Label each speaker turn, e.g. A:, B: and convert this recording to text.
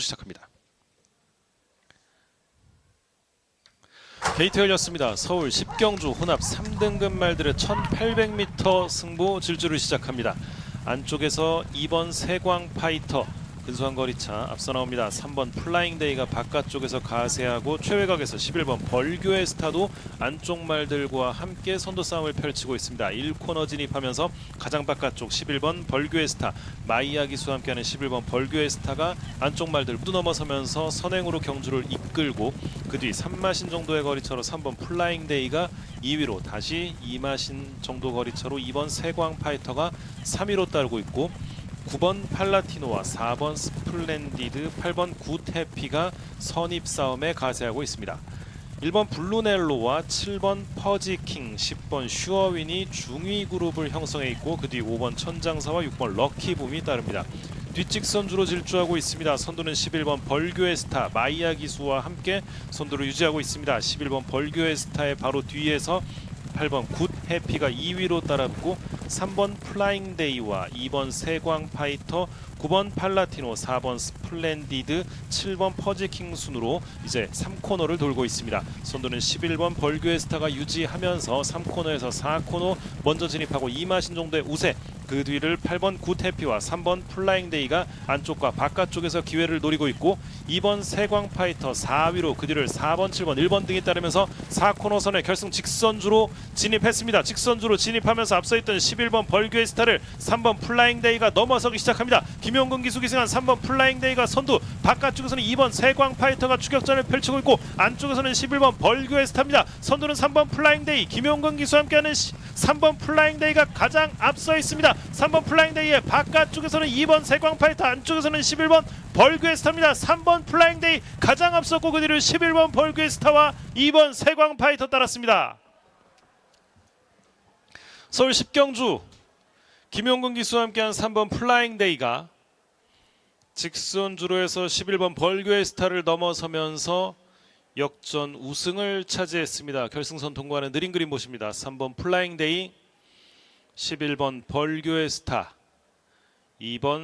A: 시작합니다. 게이트 열렸습니다. 서울 10경주 혼합 3등급 말들의 1800m 승부 질주를 시작합니다. 안쪽에서 2번 세광 파이터 근소한 거리차 앞서 나옵니다. 3번 플라잉데이가 바깥쪽에서 가세하고 최외곽에서 11번 벌교의 스타도 안쪽 말들과 함께 선두 싸움을 펼치고 있습니다. 1코너 진입하면서 가장 바깥쪽 11번 벌교의 스타 마이야 기수와 함께하는 11번 벌교의 스타가 안쪽 말들 모두 넘어서면서 선행으로 경주를 이끌고 그 뒤 3마신 정도의 거리차로 3번 플라잉데이가 2위로 다시 2마신 정도 거리차로 2번 세광 파이터가 3위로 따르고 있고 9번 팔라티노와 4번 스플렌디드, 8번 구테피가 선입 싸움에 가세하고 있습니다. 1번 블루넬로와 7번 퍼지킹, 10번 슈어윈이 중위 그룹을 형성해 있고 그 뒤 5번 천장사와 6번 럭키붐이 따릅니다. 뒷직선주로 질주하고 있습니다. 선두는 11번 벌교의 스타 마이야 기수와 함께 선두를 유지하고 있습니다. 11번 벌교의 스타의 바로 뒤에서 8번 굿 해피가 2위로 따랐고 3번 플라잉 데이와 2번 세광 파이터 9번 팔라티노 4번 스플렌디드 7번 퍼지킹 순으로 이제 3코너를 돌고 있습니다. 선두는 11번 벌교의 스타가 유지하면서 3코너에서 4코너 먼저 진입하고 2마신 정도의 우세 그 뒤를 8번 굿해피와 3번 플라잉데이가 안쪽과 바깥쪽에서 기회를 노리고 있고 2번 세광 파이터 4위로 그 뒤를 4번, 7번, 1번 등이 따르면서 4코너선의 결승 직선주로 진입했습니다. 직선주로 진입하면서 앞서 있던 11번 벌교의 스타를 3번 플라잉데이가 넘어서기 시작합니다. 김용근 기수 기승한 3번 플라잉데이가 선두 바깥쪽에서는 2번 세광 파이터가 추격전을 펼치고 있고 안쪽에서는 11번 벌교의 스타입니다. 선두는 3번 플라잉데이 김용근 기수와 함께하는 3번 플라잉데이가 가장 앞서 있습니다. 3번 플라잉데이의 바깥쪽에서는 2번 세광 파이터 안쪽에서는 11번 벌교의 스타입니다. 3번 플라잉데이 가장 앞섰고 그 뒤를 11번 벌교의 스타와 2번 세광 파이터 따랐습니다. 서울 10경주 김용근 기수와 함께한 3번 플라잉 데이가 직선주로 해서 11번 벌교의 스타를 넘어서면서 역전 우승을 차지했습니다. 결승선 통과하는 느린 그림 보십니다. 3번 플라잉 데이 11번 벌교의 스타 2번